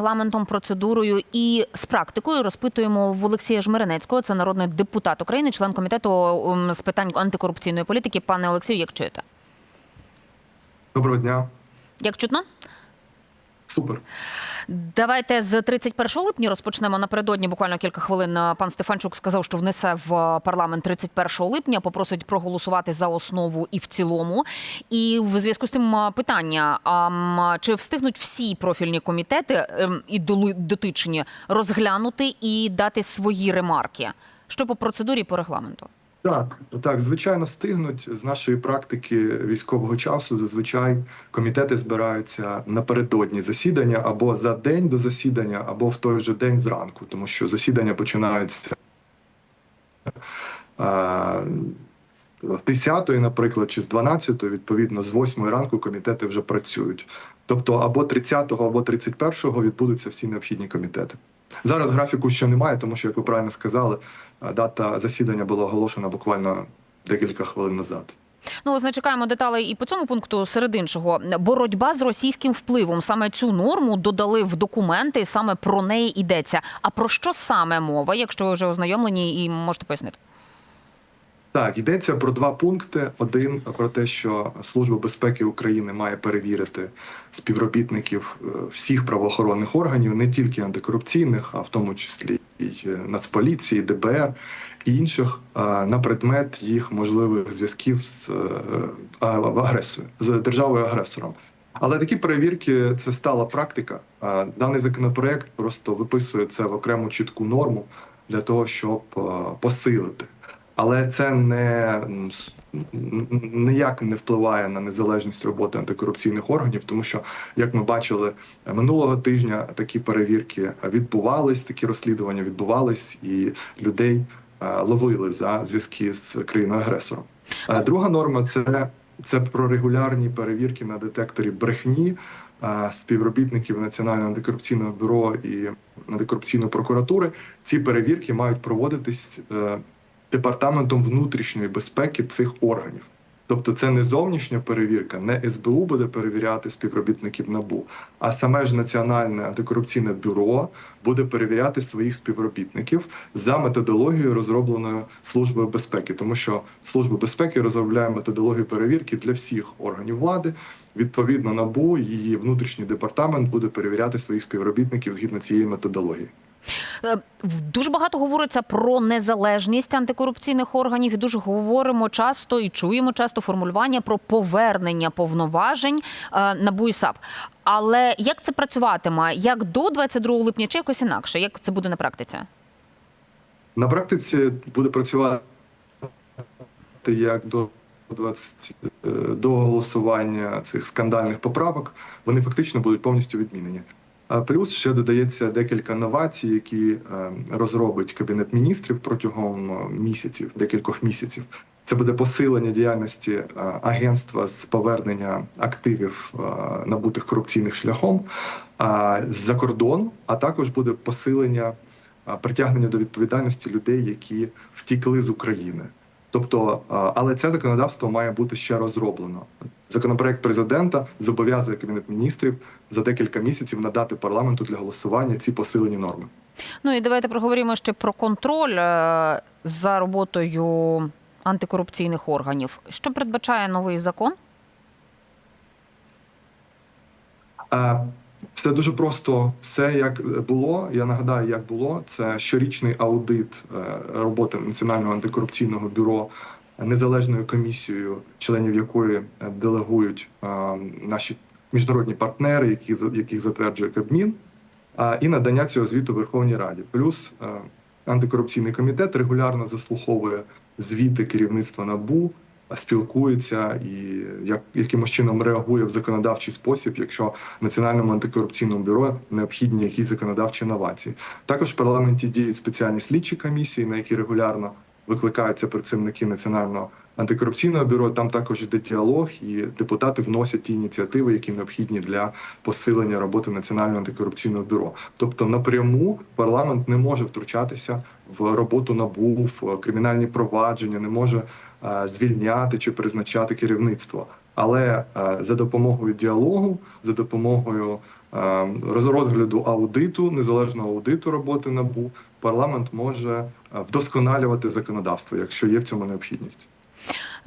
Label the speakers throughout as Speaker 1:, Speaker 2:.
Speaker 1: Регламентом, процедурою і з практикою розпитуємо в Олексія Жмиренецького, Це народний депутат України, член комітету ем, з питань антикорупційної політики. Пане Олексію, як чуєте?
Speaker 2: Доброго дня.
Speaker 1: Як чутно?
Speaker 2: Супер.
Speaker 1: Давайте з 31 липня розпочнемо напередодні. Буквально кілька хвилин. е, Пан Стефанчук сказав, що внесе в парламент 31 липня. Попросить проголосувати за основу і в цілому. І в зв'язку з тим е, питання: а чи встигнуть всі профільні комітети ем, і дотичні розглянути і дати свої ремарки? Що по процедурі по регламенту?
Speaker 2: Так, так, звичайно, встигнуть з нашої практики військового часу. Зазвичай комітети збираються напередодні засідання або за день до засідання, або в той же день зранку, тому що засідання починаються з 10, наприклад, чи з 12, відповідно, з 8 ранку комітети вже працюють. Тобто або 30, або 31 відбудуться всі необхідні комітети. Зараз графіку ще немає, тому що, як ви правильно сказали, дата засідання була оголошена буквально декілька хвилин назад.
Speaker 1: Ну, ось не чекаємо деталей і по цьому пункту серед іншого. Боротьба з російським впливом. Саме цю норму додали в документи, саме про неї йдеться. А про що саме мова, якщо ви вже ознайомлені і можете пояснити?
Speaker 2: Так, йдеться про два пункти. Один про те, що Служба безпеки України має перевірити співробітників е, всіх правоохоронних органів, не тільки антикорупційних, а в тому числі і е, Нацполіції, ДБР і інших, е, на предмет їх можливих зв'язків з а- агресором, з державою агресором. Але такі перевірки це стала практика. Даний законопроект просто виписує це в окрему чітку норму для того, щоб посилити. Але це не ніяк не впливає на незалежність роботи антикорупційних органів, тому що, як ми бачили минулого тижня, такі перевірки відбувались, такі розслідування відбувались, і людей е, ловили за зв'язки з країною агресором. Е, Друга норма це, це про регулярні перевірки на детекторі брехні е, співробітників Національного антикорупційного бюро і антикорупційної прокуратури. Ці перевірки мають проводитись департаментом внутрішньої безпеки цих органів. Тобто це не зовнішня перевірка, не СБУ буде перевіряти співробітників НАБУ, а саме ж Національне антикорупційне бюро буде перевіряти своїх співробітників за методологією, розробленою Службою безпеки, тому що Служба безпеки розробляє методологію перевірки для всіх органів влади. Відповідно, НАБУ її внутрішній департамент буде перевіряти своїх співробітників згідно цієї методології.
Speaker 1: Е, Дуже багато говориться про незалежність антикорупційних органів, і дуже говоримо часто і чуємо часто формулювання про повернення повноважень е, НАБУ і. Але як це працюватиме? Як до 22 липня, чи якось інакше? Як це буде на практиці?
Speaker 2: На практиці буде працювати як до 20, е, до голосування цих скандальних поправок. Вони фактично будуть повністю відмінені. Плюс ще додається декілька новацій, які е, розробить кабінет міністрів протягом е, місяців, декількох місяців. Це буде посилення діяльності е, агентства з повернення активів набутих корупційних шляхом за кордон, а також буде посилення притягнення до відповідальності людей, які втікли з України. Тобто, але це законодавство має бути ще розроблено. Законопроект президента зобов'язує кабінет міністрів за декілька місяців надати парламенту для голосування ці посилені норми.
Speaker 1: Ну і давайте проговоримо ще про контроль е, за роботою антикорупційних органів. Що передбачає новий закон?
Speaker 2: Це дуже просто. Все як було. Я нагадаю, як було. Це щорічний аудит е, роботи Національного антикорупційного бюро незалежною комісією, членів якої е, делегують е, наші міжнародні партнери, за- яких затверджує Кабмін, і надання цього звіту Верховній Раді. Плюс е, антикорупційний комітет регулярно заслуховує звіти керівництва НАБУ, спілкується і як якимось чином реагує в законодавчий спосіб, якщо національному антикорупційному бюро необхідні якісь законодавчі новації. Також в парламенті діють спеціальні слідчі комісії, на які регулярно викликаються працівники національного антикорупційного бюро. Там також йде діалог, і депутати вносять ті ініціативи, які необхідні для посилення роботи національного антикорупційного бюро. Тобто, напряму парламент не може втручатися в роботу НАБУ, в кримінальні провадження, не може е, звільняти чи призначати керівництво. Але е, за допомогою діалогу, за допомогою розгляду аудиту, незалежного аудиту роботи НАБУ, парламент може вдосконалювати законодавство, якщо є в цьому необхідність.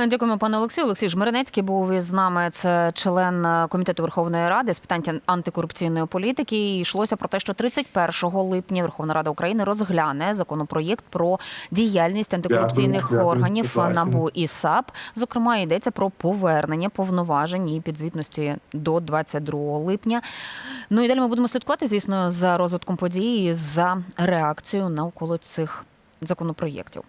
Speaker 1: Дякуємо, пане Олексію. Олексій Жмиринецький був із нами. Це член е, комітету Верховної Ради з питань антикорупційної політики. І йшлося про те, що 31 липня Верховна Рада України розгляне законопроєкт про діяльність антикорупційних
Speaker 2: Дякую, дякую.
Speaker 1: органів
Speaker 2: ласка.
Speaker 1: НАБУ і САП. Зокрема, йдеться про повернення повноважень і підзвітності до 22 липня. Ну і далі ми будемо слідкувати, звісно, за розвитком подій, за реакцією навколо цих законопроєктів.